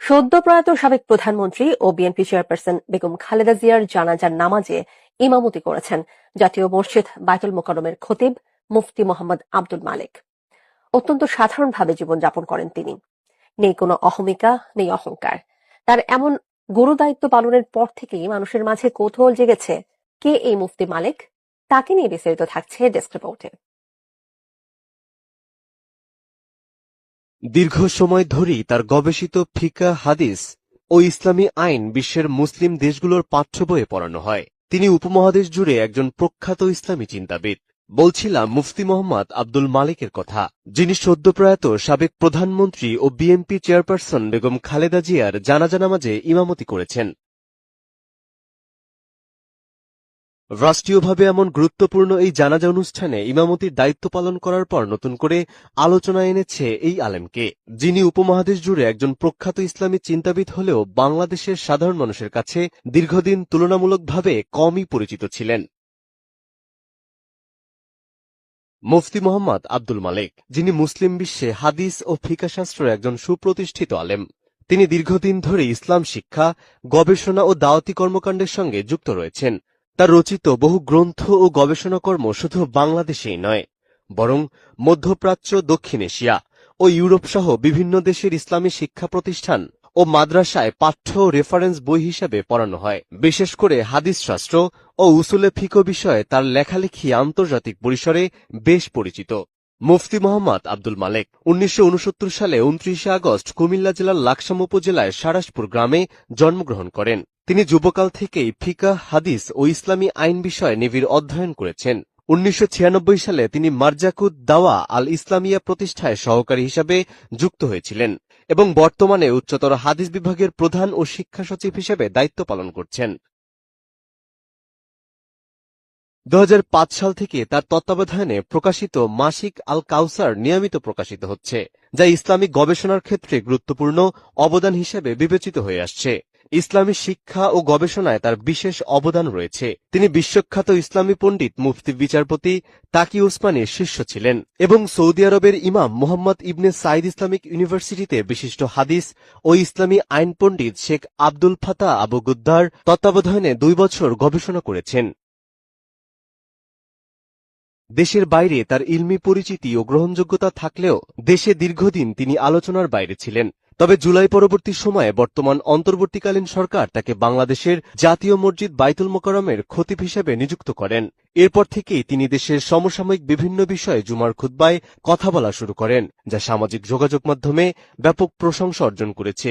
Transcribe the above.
সদ্য প্রয়াত সাবেক প্রধানমন্ত্রী ও বিএনপি চেয়ারপারসন বেগম খালেদা জিয়ার জানাজার নামাজে ইমামতি করেছেন জাতীয় মসজিদ বায়তুল মোকাররমের খতিব মুফতি মোহাম্মদ আব্দুল মালিক। অত্যন্ত সাধারণভাবে জীবনযাপন করেন তিনি। নেই কোনো অহমিকা, নেই অহংকার। তার এমন গুরু দায়িত্ব পালনের পর থেকেই মানুষের মাঝে কৌতূহল জেগেছে, কে এই মুফতি মালিক? তাকে নিয়ে বিস্তারিত থাকছে ডেস্ক রিপোর্টে। দীর্ঘ সময় ধরেই তার গবেষিত ফিকা হাদিস ও ইসলামী আইন বিশ্বের মুসলিম দেশগুলোর পাঠ্য বইয়ে পড়ানো হয়। তিনি উপমহাদেশ জুড়ে একজন প্রখ্যাত ইসলামী চিন্তাবিদ। বলছিলাম মুফতি মোহাম্মদ আব্দুল মালিকের কথা, যিনি সদ্যপ্রয়াত সাবেক প্রধানমন্ত্রী ও বিএনপি চেয়ারপারসন বেগম খালেদা জিয়ার জানাজানামাজে ইমামতি করেছেন। রাষ্ট্রীয়ভাবে এমন গুরুত্বপূর্ণ এই জানাজা অনুষ্ঠানে ইমামতির দায়িত্ব পালন করার পর নতুন করে আলোচনা এনেছে এই আলেমকে। যিনি উপমহাদেশ জুড়ে একজন প্রখ্যাত ইসলামী চিন্তাবিদ হলেও বাংলাদেশের সাধারণ মানুষের কাছে দীর্ঘদিন তুলনামূলকভাবে কমই পরিচিত ছিলেন। মুফতি মোহাম্মদ আব্দুল মালিক, যিনি মুসলিম বিশ্বে হাদিস ও ফিকাশাস্ত্রের একজন সুপ্রতিষ্ঠিত আলেম। তিনি দীর্ঘদিন ধরে ইসলাম শিক্ষা, গবেষণা ও দাওয়াতি কর্মকাণ্ডের সঙ্গে যুক্ত রয়েছেন। তার রচিত বহু গ্রন্থ ও গবেষণাকর্ম শুধু বাংলাদেশেই নয়, বরং মধ্যপ্রাচ্য, দক্ষিণ এশিয়া ও ইউরোপ সহ বিভিন্ন দেশের ইসলামী শিক্ষা প্রতিষ্ঠান ও মাদ্রাসায় পাঠ্য রেফারেন্স বই হিসেবে পড়ানো হয়। বিশেষ করে হাদিস শাস্ত্র ও উসুলে ফিকো বিষয়ে তার লেখালেখি আন্তর্জাতিক পরিসরে বেশ পরিচিত। মুফতি মোহাম্মদ আব্দুল মালেক উনিশশো উনসত্তর সালে উনত্রিশে আগস্ট কুমিল্লা জেলার লাকসাম উপজেলায় সারাসপুর গ্রামে জন্মগ্রহণ করেন। তিনি যুবকাল থেকেই ফিকা হাদিস ও ইসলামী আইন বিষয়ে নিবিড় অধ্যয়ন করেছেন। উনিশশো ছিয়ানব্বই সালে তিনি মার্জাকুদ দাওয়া আল ইসলামিয়া প্রতিষ্ঠায় সহকারী হিসাবে যুক্ত হয়েছিলেন এবং বর্তমানে উচ্চতর হাদিস বিভাগের প্রধান ও শিক্ষা সচিব হিসেবে দায়িত্ব পালন করছেন। দু হাজার পাঁচ সাল থেকে তার তত্ত্বাবধানে প্রকাশিত মাসিক আল কাউসার নিয়মিত প্রকাশিত হচ্ছে, যা ইসলামিক গবেষণার ক্ষেত্রে গুরুত্বপূর্ণ অবদান হিসেবে বিবেচিত হয়ে আসছে। ইসলামী শিক্ষা ও গবেষণায় তার বিশেষ অবদান রয়েছে। তিনি বিশ্বখ্যাত ইসলামী পণ্ডিত মুফতি বিচারপতি তাকি উসমানের শিষ্য ছিলেন এবং সৌদি আরবের ইমাম মোহাম্মদ ইবনে সাইদ ইসলামিক ইউনিভার্সিটিতে বিশিষ্ট হাদিস ও ইসলামী আইন পণ্ডিত শেখ আব্দুল ফাতা আবু গুদ্দার তত্ত্বাবধানে দুই বছর গবেষণা করেছেন। দেশের বাইরে তার ইলমি পরিচিতি ও গ্রহণযোগ্যতা থাকলেও দেশে দীর্ঘদিন তিনি আলোচনার বাইরে ছিলেন। তবে জুলাই পরবর্তী সময়ে বর্তমান অন্তর্বর্তীকালীন সরকার তাকে বাংলাদেশের জাতীয় মসজিদ বাইতুল মোকারমের খতিব হিসেবে নিযুক্ত করেন। এরপর থেকেই তিনি দেশের সমসাময়িক বিভিন্ন বিষয়ে জুমার খুদ্বায় কথা বলা শুরু করেন, যা সামাজিক যোগাযোগ মাধ্যমে ব্যাপক প্রশংসা অর্জন করেছে।